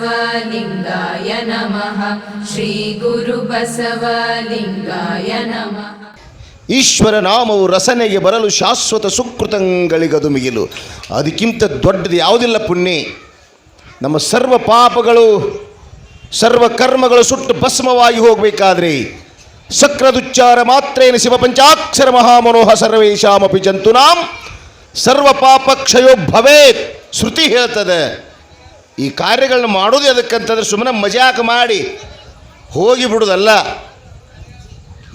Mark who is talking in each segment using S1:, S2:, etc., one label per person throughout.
S1: श्रीगुरुबसवलिङ्गाय नमः श्रीगुरुबसवलिङ्गाय नमः
S2: ಈಶ್ವರ ನಾಮವು ರಸನೆಗೆ ಬರಲು ಶಾಶ್ವತ ಸುಕೃತಗಳಿಗದು ಮಿಗಿಲು ಅದಕ್ಕಿಂತ ದೊಡ್ಡದು ಯಾವುದಿಲ್ಲ ಪುಣ್ಯ ನಮ್ಮ ಸರ್ವ ಪಾಪಗಳು ಸರ್ವ ಕರ್ಮಗಳು ಸುಟ್ಟು ಭಸ್ಮವಾಗಿ ಹೋಗಬೇಕಾದ್ರೆ ಸಕ್ರದುಚ್ಚಾರ ಮಾತ್ರೇನ ಶಿವ ಪಂಚಾಕ್ಷರ ಮಹಾಮನೋಹ ಸರ್ವೇಶಾಮಪಿ ಜಂತುನಾಂ ಸರ್ವ ಪಾಪ ಕ್ಷಯೋ ಭವೇತ್ ಶ್ರುತಿ ಹೇಳ್ತದೆ ಈ ಕಾರ್ಯಗಳನ್ನ ಮಾಡೋದು ಅದಕ್ಕಂತಂದ್ರೆ ಸುಮ್ಮನೆ ಮಜಾಕ್ ಮಾಡಿ ಹೋಗಿ ಬಿಡುದಲ್ಲ.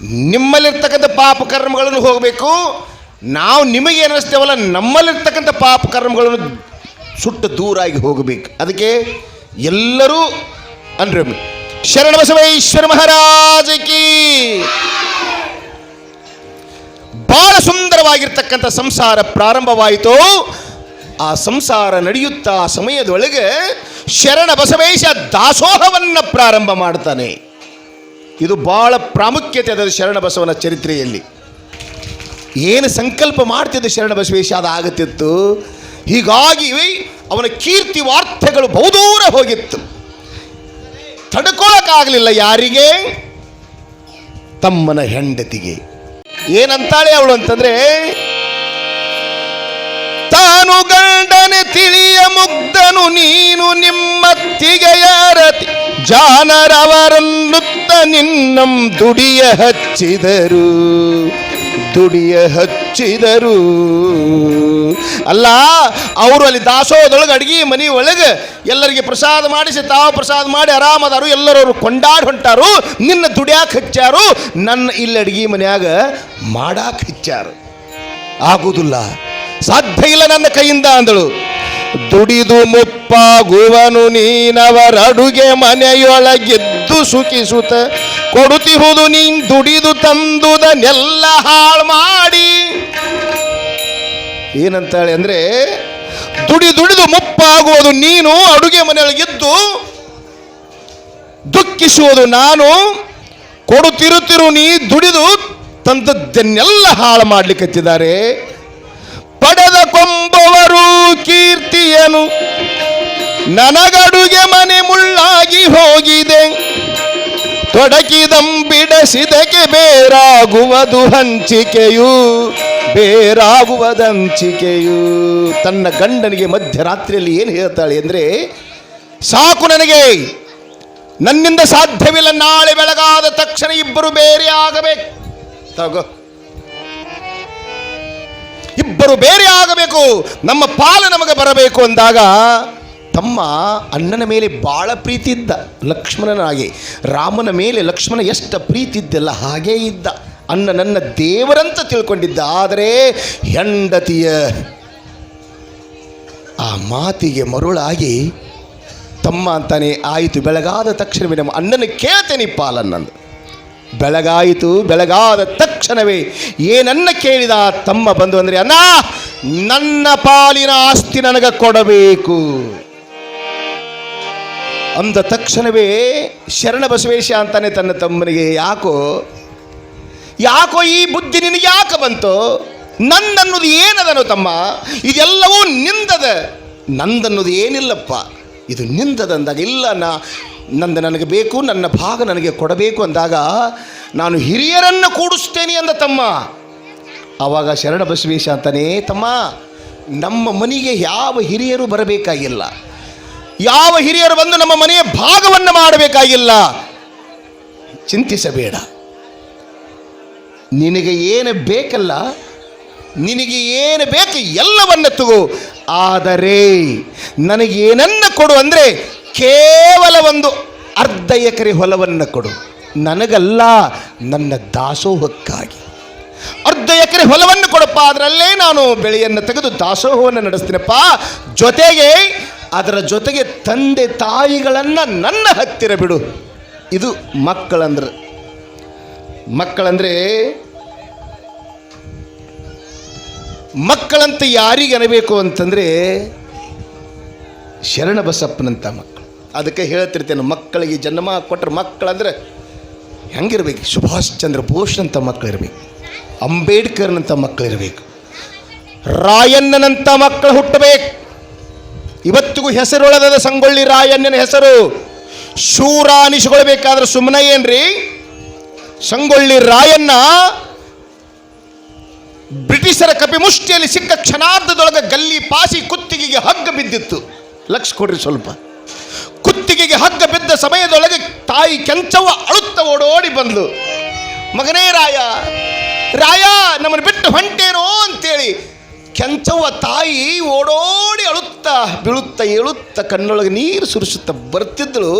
S2: ನಿಮ್ಮಲ್ಲಿರ್ತಕ್ಕಂಥ ಪಾಪ ಕರ್ಮಗಳನ್ನು ಹೋಗಬೇಕು. ನಾವು ನಿಮಗೆ ನಮ್ಮಲ್ಲಿರ್ತಕ್ಕಂಥ ಪಾಪ ಕರ್ಮಗಳನ್ನು ಸುಟ್ಟು ದೂರಾಗಿ ಹೋಗಬೇಕು. ಅದಕ್ಕೆ ಎಲ್ಲರೂ ಅಂದ್ರೆ ಶರಣ ಬಸವೇಶ್ವರ ಮಹಾರಾಜಕಿ ಬಹಳ ಸುಂದರವಾಗಿರ್ತಕ್ಕಂಥ ಸಂಸಾರ ಪ್ರಾರಂಭವಾಯಿತು. ಆ ಸಂಸಾರ ನಡೆಯುತ್ತಾ ಆ ಸಮಯದೊಳಗೆ ಶರಣ ಬಸವೇಶ ದಾಸೋಹವನ್ನು ಪ್ರಾರಂಭ ಮಾಡ್ತಾನೆ. ಇದು ಬಹಳ ಪ್ರಾಮುಖ್ಯತೆ ಅದರ ಶರಣ ಬಸವನ ಚರಿತ್ರೆಯಲ್ಲಿ. ಏನು ಸಂಕಲ್ಪ ಮಾಡ್ತಿದ್ದ ಶರಣ ಬಸವೇಶ ಅದು ಆಗುತ್ತಿತ್ತು. ಹೀಗಾಗಿ ಅವನ ಕೀರ್ತಿ ವಾರ್ತೆಗಳು ಬಹುದೂರ ಹೋಗಿತ್ತು. ತಡ್ಕೊಳಕ್ಕಾಗಲಿಲ್ಲ ಯಾರಿಗೆ? ತಮ್ಮನ ಹೆಂಡತಿಗೆ. ಏನಂತಾಳೆ ಅವಳು ಅಂತಂದ್ರೆ ತಾನು ಗಂಡನೆ ತಿಳಿಯ ಮುಗ್ಧನು, ನೀನು ನಿಮ್ಮತ್ತಿಗೆಯರತಿ ಜಾನರವರನ್ನುತ್ತ ನಿನ್ನಂ ದುಡಿಯ ಹಚ್ಚಿದರು ದುಡಿಯ ಹಚ್ಚಿದರು. ಅಲ್ಲ, ಅವರು ಅಲ್ಲಿ ದಾಸೋದೊಳಗೆ ಅಡಿಗೆ ಮನೆ ಒಳಗೆ ಎಲ್ಲರಿಗೆ ಪ್ರಸಾದ ಮಾಡಿಸಿ, ತಾವು ಪ್ರಸಾದ ಮಾಡಿ ಆರಾಮದಾರು, ಎಲ್ಲರೂ ಕೊಂಡಾಡಿ ಹೊಂಟಾರು, ನಿನ್ನ ದುಡಿಯಾಕೆ ಹಚ್ಚಾರು, ನನ್ನ ಇಲ್ಲಿ ಅಡಿಗೆ ಮನೆಯಾಗ ಮಾಡಾಕ ಹಚ್ಚಾರು. ಆಗುವುದಿಲ್ಲ ಸಾಧ್ಯ ಇಲ್ಲ ನನ್ನ ಕೈಯಿಂದ ಅಂದಳು. ದುಡಿದು ಮುಪ್ಪಾಗುವನು ನೀನವರ ಅಡುಗೆ ಮನೆಯೊಳಗೆದ್ದು ಸುಖಿಸುತ್ತ ಕೊಡುತ್ತಿರುವುದು ನೀನ್ ದುಡಿದು ತಂದುದನ್ನೆಲ್ಲ ಹಾಳು ಮಾಡಿ. ಏನಂತಾಳೆ ಅಂದ್ರೆ, ದುಡಿ ದುಡಿದು ಮುಪ್ಪಾಗುವುದು ನೀನು ಅಡುಗೆ ಮನೆಯೊಳಗಿದ್ದು ದುಃಖಿಸುವುದು ನಾನು ಕೊಡುತ್ತಿರುತ್ತಿರು ನೀ ದುಡಿದು ತಂದದ್ದನ್ನೆಲ್ಲ ಹಾಳು ಮಾಡ್ಲಿಕ್ಕತ್ತಿದ್ದಾರೆ ಕೊಂಬವರು ಕೀರ್ತಿಯನು. ನನಗಡುಗೆ ಮನೆ ಮುಳ್ಳಾಗಿ ಹೋಗಿದೆ. ತೊಡಕಿದಂಬಿಡಸಿದಕ್ಕೆ ಬೇರಾಗುವುದು ಹಂಚಿಕೆಯು, ಬೇರಾಗುವುದಂಚಿಕೆಯು. ತನ್ನ ಗಂಡನಿಗೆ ಮಧ್ಯರಾತ್ರಿಯಲ್ಲಿ ಏನು ಹೇಳ್ತಾಳೆ ಅಂದರೆ, ಸಾಕು ನನಗೆ, ನನ್ನಿಂದ ಸಾಧ್ಯವಿಲ್ಲ, ನಾಳೆ ಬೆಳಗಾದ ತಕ್ಷಣ ಇಬ್ಬರು ಬೇರೆ ಆಗಬೇಕು. ತಗೋ. ಇಬ್ಬರು ಬೇರೆ ಆಗಬೇಕು. ನಮ್ಮ ಪಾಲು ನಮಗೆ ಬರಬೇಕು ಅಂದಾಗ ತಮ್ಮ ಅಣ್ಣನ ಮೇಲೆ ಭಾಳ ಪ್ರೀತಿ ಇದ್ದ ಲಕ್ಷ್ಮಣನಾಗಿ. ರಾಮನ ಮೇಲೆ ಲಕ್ಷ್ಮಣ ಎಷ್ಟು ಪ್ರೀತಿ ಇದ್ದಲ್ಲ ಹಾಗೇ ಇದ್ದ. ಅಣ್ಣ ನನ್ನ ದೇವರಂತ ತಿಳ್ಕೊಂಡಿದ್ದ. ಆದರೆ ಹೆಂಡತಿಯ ಆ ಮಾತಿಗೆ ಮರುಳಾಗಿ ತಮ್ಮ ಅಂತಾನೆ ಆಯಿತು. ಬೆಳಗಾದ ತಕ್ಷಣವೇ ನಮ್ಮ ಅಣ್ಣನ ಕೇಳ್ತೇನೆ ಪಾಲನ್ನಂದು ಬೆಳಗಾಯಿತು, ಬೆಳಗಾದ ತಕ್ಷಣವೇ ಏನನ್ನ ಕೇಳಿದ ತಮ್ಮ ಬಂದು ಅಂದರೆ, ಅಣ್ಣ, ನನ್ನ ಪಾಲಿನ ಆಸ್ತಿ ನನಗೆ ಕೊಡಬೇಕು. ಅಂದ ತಕ್ಷಣವೇ ಶರಣ ಬಸವೇಶ ಅಂತಾನೆ ತನ್ನ ತಮ್ಮನಿಗೆ, ಯಾಕೋ ಯಾಕೋ ಈ ಬುದ್ಧಿ ನಿನಗೆ ಯಾಕೆ ಬಂತು? ನಂದನ್ನೋದು ಏನದನು ತಮ್ಮ? ಇದೆಲ್ಲವೂ ನಿಂದದ. ನಂದನ್ನೋದು ಏನಿಲ್ಲಪ್ಪ. ಇದು ನಿಂದದ ಅಂದಾಗ ಇಲ್ಲ ನಾ ನಂದು ನನಗೆ ಬೇಕು, ನನ್ನ ಭಾಗ ನನಗೆ ಕೊಡಬೇಕು ಅಂದಾಗ ನಾನು ಹಿರಿಯರನ್ನು ಕೂಡಿಸ್ತೇನೆ ಅಂದ ತಮ್ಮ. ಆವಾಗ ಶರಣ ಬಸವೇಶ ಅಂತಾನೆ, ತಮ್ಮ, ನಮ್ಮ ಮನೆಗೆ ಯಾವ ಹಿರಿಯರು ಬರಬೇಕಾಗಿಲ್ಲ. ಯಾವ ಹಿರಿಯರು ಬಂದು ನಮ್ಮ ಮನೆಯ ಭಾಗವನ್ನು ಮಾಡಬೇಕಾಗಿಲ್ಲ. ಚಿಂತಿಸಬೇಡ. ನಿನಗೆ ಏನು ಬೇಕಲ್ಲ, ನಿನಗೆ ಏನು ಬೇಕು ಎಲ್ಲವನ್ನ ತಗೋ. ಆದರೆ ನನಗೆ ಏನನ್ನ ಕೊಡು ಅಂದರೆ ಕೇವಲ ಒಂದು ಅರ್ಧ ಎಕರೆ ಹೊಲವನ್ನು ಕೊಡು. ನನಗಲ್ಲ, ನನ್ನ ದಾಸೋಹಕ್ಕಾಗಿ. ಅರ್ಧ ಎಕರೆ ಹೊಲವನ್ನು ಕೊಡಪ್ಪ, ಅದರಲ್ಲೇ ನಾನು ಬೆಳೆಯನ್ನು ತೆಗೆದು ದಾಸೋಹವನ್ನು ನಡೆಸ್ತೀನಪ್ಪ. ಜೊತೆಗೆ, ಅದರ ಜೊತೆಗೆ ತಂದೆ ತಾಯಿಗಳನ್ನು ನನ್ನ ಹತ್ತಿರ ಬಿಡು. ಇದು ಮಕ್ಕಳಂದ್ರೆ. ಮಕ್ಕಳಂದ್ರೆ, ಮಕ್ಕಳಂತ ಯಾರಿಗೆ ಅನಬೇಕು ಅಂತಂದರೆ ಶರಣ ಬಸಪ್ಪನಂತ ಮಕ್ಕಳು. ಅದಕ್ಕೆ ಹೇಳ್ತಿರ್ತೇನೆ, ಮಕ್ಕಳಿಗೆ ಜನ್ಮ ಕೊಟ್ಟರೆ ಮಕ್ಕಳಂದ್ರೆ ಹೆಂಗಿರ್ಬೇಕು? ಸುಭಾಷ್ ಚಂದ್ರ ಬೋಸ್ ಅಂತ ಮಕ್ಕಳಿರ್ಬೇಕು ಅಂಬೇಡ್ಕರ್ನಂಥ ಮಕ್ಕಳಿರಬೇಕು ರಾಯಣ್ಣನಂಥ ಮಕ್ಕಳು ಹುಟ್ಟಬೇಕು. ಇವತ್ತಿಗೂ ಹೆಸರುಳದ ಸಂಗೊಳ್ಳಿ ರಾಯಣ್ಣನ ಹೆಸರು. ಶೂರ ಅನಿಸಿಕೊಳ್ಬೇಕಾದ್ರೆ ಸುಮ್ಮನೆ ಏನ್ರಿ? ಸಂಗೊಳ್ಳಿ ರಾಯಣ್ಣ ಬ್ರಿಟಿಷರ ಕಪಿಮುಷ್ಟಿಯಲ್ಲಿ ಸಿಕ್ಕ ಕ್ಷಣಾರ್ಧದೊಳಗೆ ಗಲ್ಲಿ ಪಾಸಿ ಕುತ್ತಿಗೆಗೆ ಹಗ್ಗ ಬಿದ್ದಿತ್ತು. ಲಕ್ಷ ಕೊಡ್ರಿ ಸ್ವಲ್ಪ. ಕುತ್ತಿಗೆಗೆ ಹಗ್ಗ ಬಿದ್ದ ಸಮಯದೊಳಗೆ ತಾಯಿ ಕೆಂಚವ್ವ ಅಳುತ್ತ ಓಡೋಡಿ ಬಂದ್ಲು. ಮಗನೇ ರಾಯ ರಾಯ, ನಮ್ಮನ್ನು ಬಿಟ್ಟು ಹೊಂಟೇನೋ ಅಂತೇಳಿ ಕೆಂಚವ್ವ ತಾಯಿ ಓಡೋಡಿ ಅಳುತ್ತ, ಬೀಳುತ್ತಾ, ಏಳುತ್ತ ಕಣ್ಣೊಳಗೆ ನೀರು ಸುರಿಸುತ್ತಾ ಬರ್ತಿದ್ದಳು.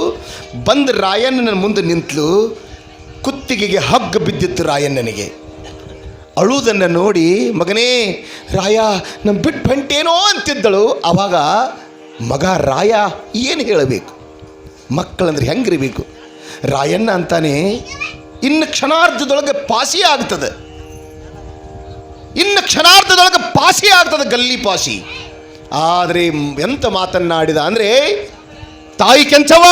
S2: ಬಂದು ರಾಯಣ್ಣನ ಮುಂದೆ ನಿಂತಳು ಕುತ್ತಿಗೆಗೆ ಹಗ್ಗ ಬಿದ್ದಿತ್ತು ರಾಯಣ್ಣನಿಗೆ ಅಳುವುದನ್ನು ನೋಡಿ ಮಗನೇ ರಾಯ ನಮ್ಮ ಬಿಟ್ಟು ಹೊಂಟೇನೋ ಅಂತಿದ್ದಳು. ಆವಾಗ ಮಗ ರಾಯ ಏನು ಹೇಳಬೇಕು? ಮಕ್ಕಳಂದ್ರೆ ಹೆಂಗಿರಬೇಕು? ರಾಯಣ್ಣ ಅಂತಾನೆ ಇನ್ನು ಕ್ಷಣಾರ್ಧದೊಳಗೆ ಪಾಸಿ ಆಗ್ತದೆ. ಇನ್ನು ಕ್ಷಣಾರ್ಧದೊಳಗೆ ಪಾಸಿ ಆಗ್ತದೆ ಗಲ್ಲಿ ಪಾಸಿ ಆದರೆ ಎಂತ ಮಾತನ್ನಾಡಿದ ಅಂದರೆ, ತಾಯಿ ಕೆಂಚವ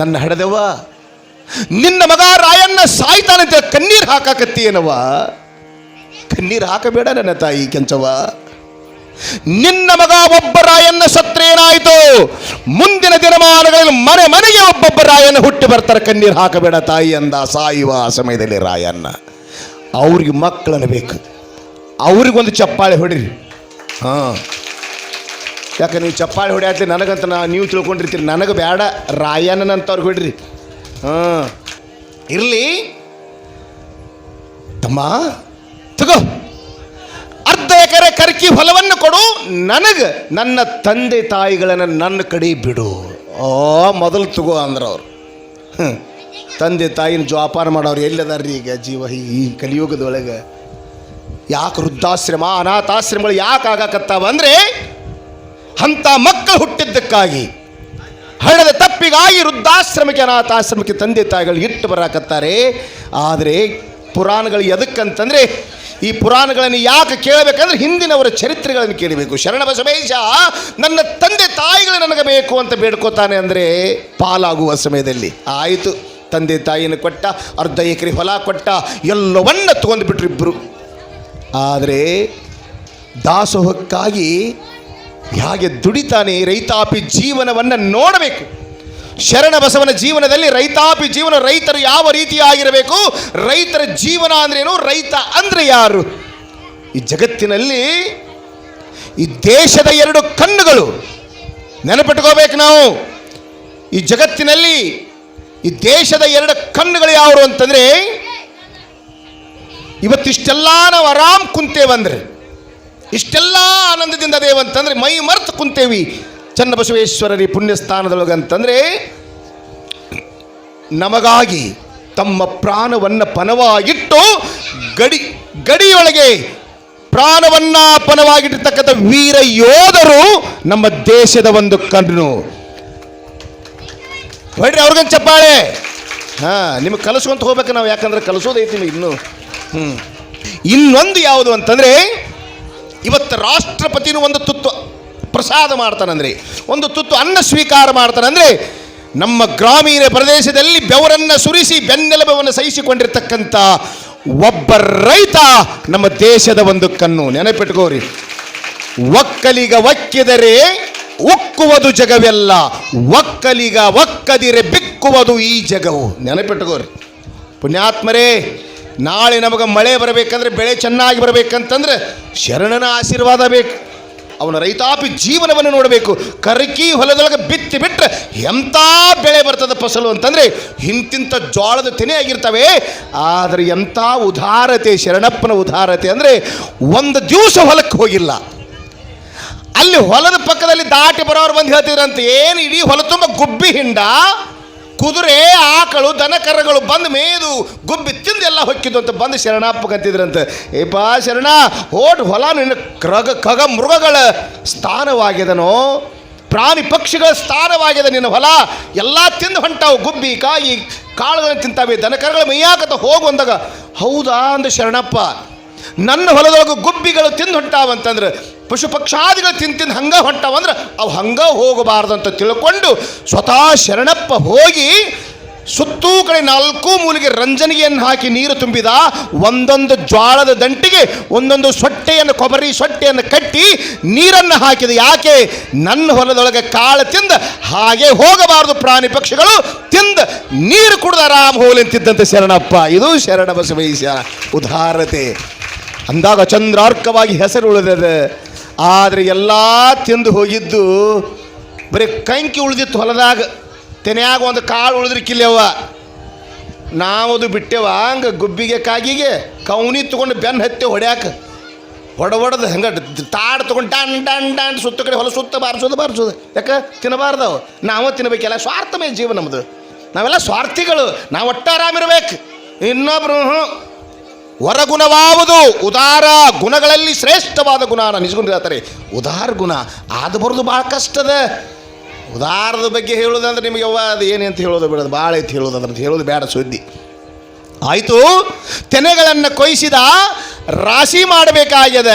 S2: ನನ್ನ ಹಡದವ ನಿನ್ನ ಮಗ ರಾಯಣ್ಣ ಸಾಯ್ತಾನಂತೆ, ಕಣ್ಣೀರು ಹಾಕಾಕತ್ತೀಯನವ ಕಣ್ಣೀರು ಹಾಕಬೇಡ ನನ್ನ ತಾಯಿ ಕೆಂಚವ ನಿನ್ನ ಮಗ ಒಬ್ಬ ರಾಯನ್ನ ಸತ್ರೇನಾಯಿತು ಮುಂದಿನ ದಿನಮಾನಗಳಲ್ಲಿ ಮನೆ ಮನೆಗೆ ಒಬ್ಬೊಬ್ಬ ರಾಯನ್ನ ಹುಟ್ಟಿ ಬರ್ತಾರೆ. ಕಣ್ಣೀರು ಹಾಕಬೇಡ ತಾಯಿ ಅಂದ ಸಾಯುವ ಸಮಯದಲ್ಲಿ ರಾಯಣ್ಣ. ಅವ್ರಿಗೆ ಮಕ್ಕಳನ್ನು ಬೇಕು. ಅವ್ರಿಗೊಂದು ಚಪ್ಪಾಳೆ ಹೊಡಿರಿ. ಹಾಂ. ಯಾಕೆ ನೀವು ಚಪ್ಪಾಳೆ ಹೊಡ್ಯಾತ್ಲಿ ನನಗಂತ ನಾ ನೀವು ತಿಳ್ಕೊಂಡಿರ್ತೀರಿ. ನನಗೆ ಬೇಡ ರಾಯಣ್ಣನಂತವ್ರಿಗೆ ಹೊಡ್ರಿ. ಹಾಂ. ಇರಲಿ. ತಮ್ಮ, ತಗೋ. ಎಕರೆ ಕರ್ಕಿ ಹೊಲವನ್ನು ಕೊಡು. ನನಗೆ ನನ್ನ ತಂದೆ ತಾಯಿಗಳನ್ನು ನನ್ನ ಕಡೆ ಬಿಡು. ಓ ಮೊದಲು ತಗೋ ಅಂದ್ರೆ ಅವ್ರು. ತಂದೆ ತಾಯಿನ ಜೋಪಾನ ಮಾಡೋರು ರೀ ಈಗ ಜೀವ ಈ ಕಲಿಯುಗದೊಳಗೆ? ಯಾಕೆ ವೃದ್ಧಾಶ್ರಮ, ಅನಾಥಾಶ್ರಮಗಳು ಯಾಕೆ ಆಗಾಕತ್ತಾವ ಅಂದರೆ ಅಂಥ ಮಕ್ಕಳು ಹುಟ್ಟಿದ್ದಕ್ಕಾಗಿ, ಹಣದ ತಪ್ಪಿಗಾಗಿ ವೃದ್ಧಾಶ್ರಮಕ್ಕೆ, ಅನಾಥಾಶ್ರಮಕ್ಕೆ ತಂದೆ ತಾಯಿಗಳು ಇಟ್ಟು ಬರಾಕತ್ತಾರೆ. ಆದರೆ ಪುರಾಣಗಳು ಎದಕ್ಕಂತಂದರೆ ಈ ಪುರಾಣಗಳನ್ನು ಯಾಕೆ ಕೇಳಬೇಕಂದ್ರೆ ಹಿಂದಿನವರ ಚರಿತ್ರೆಗಳನ್ನು ಕೇಳಬೇಕು. ಶರಣ ಬಸವೇಶ ನನ್ನ ತಂದೆ ತಾಯಿಗಳು ನನಗೆ ಬೇಕು ಅಂತ ಬೇಡ್ಕೋತಾನೆ ಅಂದರೆ ಪಾಲಾಗುವ ಸಮಯದಲ್ಲಿ. ಆಯಿತು, ತಂದೆ ತಾಯಿಯನ್ನು ಕೊಟ್ಟ, ಅರ್ಧ ಎಕರೆ ಹೊಲ ಕೊಟ್ಟ, ಎಲ್ಲವನ್ನ ತಗೊಂಡು ಬಿಟ್ರು ಇಬ್ಬರು ಆದರೆ ದಾಸೋಹಕ್ಕಾಗಿ ಹೇಗೆ ದುಡಿತಾನೆ ರೈತಾಪಿ ಜೀವನವನ್ನು ನೋಡಬೇಕು. ಶರಣ ಬಸವನ ಜೀವನದಲ್ಲಿ ರೈತಾಪಿ ಜೀವನ ರೈತರು ಯಾವ ರೀತಿಯಾಗಿರಬೇಕು? ರೈತರ ಜೀವನ ಅಂದ್ರೇನು? ರೈತ ಅಂದ್ರೆ ಯಾರು? ಈ ಜಗತ್ತಿನಲ್ಲಿ ಈ ದೇಶದ ಎರಡು ಕಣ್ಣುಗಳು ನೆನಪಿಟ್ಕೋಬೇಕು ನಾವು. ಈ ಜಗತ್ತಿನಲ್ಲಿ ಈ ದೇಶದ ಎರಡು ಕಣ್ಣುಗಳು ಯಾರು ಅಂತಂದರೆ, ಇವತ್ತಿಷ್ಟೆಲ್ಲ ನಾವು ಆರಾಮ್ ಕುಂತೇವಂದ್ರೆ, ಇಷ್ಟೆಲ್ಲ ಆನಂದದಿಂದ ದೇವಂತಂದ್ರೆ ಮೈ ಮರ್ತು ಕುಂತೇವಿ. ಚನ್ನಬಸವೇಶ್ವರರಿ ಪುಣ್ಯಸ್ಥಾನದೊಳಗಂತಂದರೆ ನಮಗಾಗಿ ತಮ್ಮ ಪ್ರಾಣವನ್ನು ಪನವಾಗಿಟ್ಟು ಗಡಿ, ಗಡಿಯೊಳಗೆ ಪ್ರಾಣವನ್ನ ಪನವಾಗಿಟ್ಟಿರ್ತಕ್ಕಂಥ ವೀರ ಯೋಧರು ನಮ್ಮ ದೇಶದ ಒಂದು ಕಣ್ಣು. ಹೊಡ್ರಿ ಅವ್ರಿಗೊಂದು ಚಪ್ಪಾಳೆ. ಹಾಂ, ನಿಮಗೆ ಕಲಿಸ್ಕೊಂತ ಹೋಗ್ಬೇಕು ನಾವು, ಯಾಕಂದ್ರೆ ಕಲಸೋದೈತಿ ನಿಮಗೆ ಇನ್ನೂ. ಹ್ಞೂ ಇನ್ನೊಂದು ಯಾವುದು ಅಂತಂದರೆ, ಇವತ್ತು ರಾಷ್ಟ್ರಪತಿನೂ ಒಂದು ತುತ್ತು ಪ್ರಸಾದ ಮಾಡ್ತಾನಂದ್ರೆ, ಒಂದು ತುತ್ತು ಅನ್ನ ಸ್ವೀಕಾರ ಮಾಡ್ತಾನಂದ್ರೆ, ನಮ್ಮ ಗ್ರಾಮೀಣ ಪ್ರದೇಶದಲ್ಲಿ ಬೆವರನ್ನು ಸುರಿಸಿ ಬೆನ್ನೆಲುಬವನ್ನು ಸಹಿಸಿಕೊಂಡಿರ್ತಕ್ಕಂಥ ಒಬ್ಬ ರೈತ ನಮ್ಮ ದೇಶದ ಒಂದು ಕಣ್ಣು. ನೆನಪಿಟ್ಕೋರಿ. ಒಕ್ಕಲಿಗ ಒಕ್ಕಿದರೆ ಉಕ್ಕುವುದು ಜಗವೆಲ್ಲ, ಒಕ್ಕಲಿಗ ಒಕ್ಕದಿರೆ ಬಿಕ್ಕುವುದು ಈ ಜಗವು. ನೆನಪಿಟ್ಕೋರಿ. ಪುಣ್ಯಾತ್ಮರೇ, ನಾಳೆ ನಮಗೆ ಮಳೆ ಬರಬೇಕಂದ್ರೆ, ಬೆಳೆ ಚೆನ್ನಾಗಿ ಬರಬೇಕಂತಂದ್ರೆ ಶರಣನ ಆಶೀರ್ವಾದ ಬೇಕು. ಅವನ ರೈತಾಪಿ ಜೀವನವನ್ನು ನೋಡಬೇಕು. ಕರಕಿ ಹೊಲದೊಳಗೆ ಬಿತ್ತಿ ಬಿಟ್ಟರೆ ಎಂಥ ಬೆಳೆ ಬರ್ತದೆ ಫಸಲು ಅಂತಂದರೆ ಇಂತಿಂಥ ಜೋಳದ ತೆನೆ ಆಗಿರ್ತವೆ. ಆದರೆ ಎಂಥ ಉದಾರತೆ, ಶರಣಪ್ಪನ ಉದಾರತೆ ಅಂದರೆ ಒಂದು ದಿವಸ ಹೊಲಕ್ಕೆ ಹೋಗಿಲ್ಲ. ಅಲ್ಲಿ ಹೊಲದ ಪಕ್ಕದಲ್ಲಿ ದಾಟಿ ಬರೋರು ಬಂದು ಹೇಳ್ತಿದ್ರಂತೆ, ಏನು ಇಡೀ ಹೊಲ ತುಂಬ ಗುಬ್ಬಿ ಹಿಂಡ ಕುದುರೆ ಆಕಳು ದನ ಕರಗಳು ಬಂದು ಮೇದು ಗುಬ್ಬಿ ತಿಂದು ಎಲ್ಲ ಹೊಕ್ಕಿದ್ದು ಅಂತ ಬಂದು ಶರಣಪ್ಪ ಕಂತಿದ್ರಂತೆ ಏಪ ಶರಣ ಓಟ್ ಹೊಲ ನಿನ್ನ ಕ್ರಗ ಖಗ ಮೃಗಗಳ ಸ್ಥಾನವಾಗಿದನೋ ಪ್ರಾಣಿ ಪಕ್ಷಿಗಳ ಸ್ಥಾನವಾಗಿದೆ ನಿನ್ನ ಹೊಲ? ಎಲ್ಲ ತಿಂದು ಹೊಂಟಾವು ಗುಬ್ಬಿ, ಕಾಯಿ, ಕಾಳುಗಳನ್ನು ತಿಂತಾವೆ. ದನ ಕರಗಳ ಮೈಯಾಕತ್ತ ಹೋಗು ಅಂದಾಗ, ಹೌದಾ ಅಂದ ಶರಣಪ್ಪ. ನನ್ನ ಹೊಲದೊಳಗೆ ಗುಬ್ಬಿಗಳು ತಿಂದು ಹೊಂಟಾವಂತಂದ್ರೆ ಪಶು ಪಕ್ಷಾದಿಗಳು ತಿಂದು ತಿಂದು ಹಂಗ ಹೊಂಟವಂದ್ರೆ ಅವು ಹಂಗೆ ಹೋಗಬಾರ್ದಂತ ತಿಳ್ಕೊಂಡು ಸ್ವತಃ ಶರಣಪ್ಪ ಹೋಗಿ ಸುತ್ತೂ ಕಡೆ ನಾಲ್ಕು ಮೂಲಿಗೆ ರಂಜನಿಗೆಯನ್ನು ಹಾಕಿ ನೀರು ತುಂಬಿದ, ಒಂದೊಂದು ಜ್ವಾಳದ ದಂಟಿಗೆ ಒಂದೊಂದು ಸೊಟ್ಟೆಯನ್ನು ಕೊಬರಿ ಸೊಟ್ಟೆಯನ್ನು ಕಟ್ಟಿ ನೀರನ್ನು ಹಾಕಿದ. ಯಾಕೆ? ನನ್ನ ಹೊಲದೊಳಗೆ ಕಾಳು ತಿಂದ, ಹಾಗೆ ಹೋಗಬಾರದು ಪ್ರಾಣಿ ಪಕ್ಷಿಗಳು ತಿಂದ, ನೀರು ಕುಡಿದ ಆರಾಮ್ ಹೋಗ್ಲಿಂತಿದ್ದಂತೆ ಶರಣಪ್ಪ. ಇದು ಶರಣ ಬಸವೇಶ ಉದಾರತೆ. ಅಂದಾಗ ಚಂದ್ರಾರ್ಕವಾಗಿ ಹೆಸರು ಉಳಿದದ. ಆದರೆ ಎಲ್ಲ ತಿಂದು ಹೋಗಿದ್ದು ಬರೀ ಕಂಕಿ ಉಳಿದಿತ್ತು ಹೊಲದಾಗ, ತೆನೆಯಾಗ ಒಂದು ಕಾಳು ಉಳಿದ್ರಿಕ್ಕಿಲ್ಲವ ನಾವದು ಬಿಟ್ಟೆವ, ಹಂಗೆ ಗುಬ್ಬಿಗೆ ಕಾಗಿಗೆ ಕೌನಿ ತೊಗೊಂಡು ಬೆನ್ನು ಹತ್ತಿ ಹೊಡ್ಯಾಕ. ಹೊಡ ಹೊಡೆದು ಹಂಗೆ ತಾಡ್ ತೊಗೊಂಡು ಡನ್ ಡನ್ ಡನ್ ಸುತ್ತ ಕಡೆ ಹೊಲ ಸುತ್ತ ಬಾರಿಸೋದು ಬಾರಿಸೋದು. ಯಾಕೆ? ತಿನ್ನಬಾರ್ದವು. ನಾವು ತಿನ್ನಬೇಕಲ್ಲ ಸ್ವಾರ್ಥಮಯ ಜೀವ ನಮ್ಮದು ನಾವೆಲ್ಲ ಸ್ವಾರ್ಥಿಗಳು. ನಾವು ಒಟ್ಟು ಆರಾಮಿರ್ಬೇಕು ಇನ್ನೊಬ್ರು ಹೊರಗುಣವಾವುದು ಉದಾರ ಗುಣಗಳಲ್ಲಿ ಶ್ರೇಷ್ಠವಾದ ಗುಣ ನಾನು ನಿಜಗೊಂಡಿರ್ತಾರೆ. ಉದಾರ ಗುಣ ಅದು ಬರೋದು ಭಾಳ ಕಷ್ಟದ. ಉದಾರದ ಬಗ್ಗೆ ಹೇಳೋದಂದ್ರೆ ನಿಮಗೆ ಅವ್ವ ಅದು ಏನೇ ಅಂತ ಹೇಳೋದು ಬಿಡೋದು ಭಾಳ ಐತಿ ಹೇಳೋದು ಅದ್ರಂತ ಹೇಳೋದು ಬೇಡ ಸುದ್ದಿ. ಆಯಿತು, ತೆನೆಗಳನ್ನು ಕೊಯ್ಸಿದ ರಾಶಿ ಮಾಡಬೇಕಾಗ್ಯದ.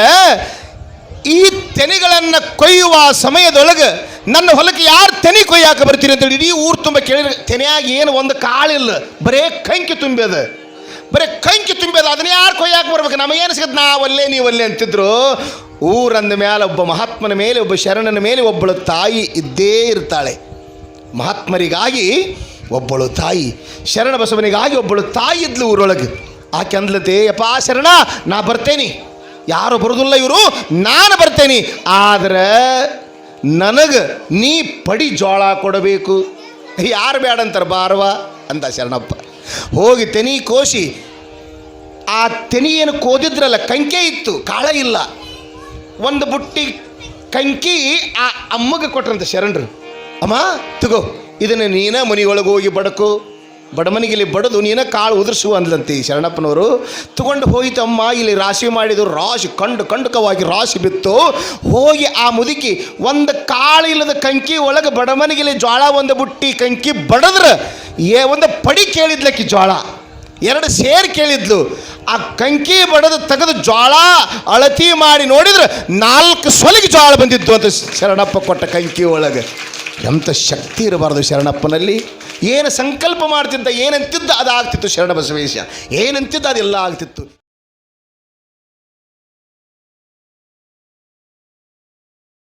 S2: ಈ ತೆನೆಗಳನ್ನು ಕೊಯ್ಯುವ ಸಮಯದೊಳಗೆ ನನ್ನ ಹೊಲಕ್ಕೆ ಯಾರು ತೆನೆ ಕೊಯ್ಯಾಕ ಬರ್ತೀರಿ ಅಂತೇಳಿ ಇಡೀ ಊರು ತುಂಬ ಕೇಳಿದ್ರೆ, ತೆನೆಯಾಗಿ ಏನು ಒಂದು ಕಾಳಿಲ್ಲ, ಬರೇ ಕಂಕಿ ತುಂಬ್ಯದ. ಬರೀ ಕಂಕಿ ತುಂಬಿದ ಅದನ್ನ ಯಾರು ಕೊಯ್ಯಾಕ ಬರ್ಬೇಕು? ನಮಗೇನು ಸಿಗತ್ತೆ? ನಾವಲ್ಲೇ ನೀವಲ್ಲೇ ಅಂತಿದ್ರು. ಊರಂದ ಮೇಲೆ ಒಬ್ಬ ಮಹಾತ್ಮನ ಮೇಲೆ, ಒಬ್ಬ ಶರಣನ ಮೇಲೆ ಒಬ್ಬಳು ತಾಯಿ ಇದ್ದೇ ಇರ್ತಾಳೆ. ಮಹಾತ್ಮರಿಗಾಗಿ ಒಬ್ಬಳು ತಾಯಿ, ಶರಣ ಬಸವನಿಗಾಗಿ ಒಬ್ಬಳು ತಾಯಿ ಇದ್ಲು ಊರೊಳಗೆ. ಆಕೆ ಅಂದ್ಲತೆ ಯಪ್ಪ ಶರಣ, ನಾ ಬರ್ತೇನೆ. ಯಾರು ಬರೋದಿಲ್ಲ ಇವರು, ನಾನು ಬರ್ತೇನೆ. ಆದ್ರೆ ನನಗೆ ನೀ ಪಡಿ ಜೋಳ ಕೊಡಬೇಕು. ಯಾರು ಬೇಡ ಅಂತಾರೆ ಬಾರವ ಅಂತ ಶರಣಪ್ಪ. ಹೋಗಿ ತೆನಿ ಕೋಸಿ ಆ ತೆನಿ ಏನು ಕೋದಿದ್ರಲ್ಲ, ಕಂಕೆ ಇತ್ತು, ಕಾಳ ಇಲ್ಲ. ಒಂದು ಬುಟ್ಟಿ ಕಂಕಿ ಆ ಅಮ್ಮಗೆ ಕೊಟ್ರಂತೆ ಶರಣರು. ಅಮ್ಮ, ತಗೋ, ಇದನ್ನು ನೀನ ಮನೆಯೊಳಗೆ ಹೋಗಿ ಬಡಕು. ಬಡಮನಿಗೆ ಬಡದು, ನೀನ ಕಾಳು ಉದುರಿಸು ಅಂದ್ಲಂತೆ ಶರಣಪ್ಪನವರು. ತಗೊಂಡು ಹೋಯಿತಮ್ಮ, ಇಲ್ಲಿ ರಾಶಿ ಮಾಡಿದ್ರು, ರಾಶಿ ಕಂಡು ಕಂಡುಕವಾಗಿ ರಾಶಿ ಬಿತ್ತು. ಹೋಗಿ ಆ ಮುದುಕಿ, ಒಂದು ಕಾಳು ಇಲ್ಲದ ಕಂಕಿ, ಒಳಗೆ ಬಡಮನಿಗೆ ಜ್ವಾಳ, ಒಂದು ಬುಟ್ಟಿ ಕಂಕಿ ಬಡದ್ರ, ಏ, ಒಂದು ಪಡಿ ಕೇಳಿದ್ಲಕ್ಕಿ ಜ್ವಾಳ, ಎರಡು ಸೇರ್ ಕೇಳಿದ್ಲು. ಆ ಕಂಕಿ ಬಡದು ತೆಗೆದು ಜ್ವಾಳ ಅಳತಿ ಮಾಡಿ ನೋಡಿದ್ರೆ ನಾಲ್ಕು ಸೊಲಿಗೆ ಜ್ವಾಳ ಬಂದಿದ್ದು ಅಂತ ಶರಣಪ್ಪ ಕೊಟ್ಟ ಕಂಕಿ ಒಳಗೆ. ಎಂಥ ಶಕ್ತಿ ಇರಬಾರ್ದು ಶರಣಪ್ಪನಲ್ಲಿ? ಏನು ಸಂಕಲ್ಪ ಮಾಡ್ತಿದ್ದ ಏನಂತಿದ್ದ ಅದು ಆಗ್ತಿತ್ತು ಶರಣ ಬಸವೇಶ ಏನಂತಿದ್ದ ಅದೆಲ್ಲ ಆಗ್ತಿತ್ತು.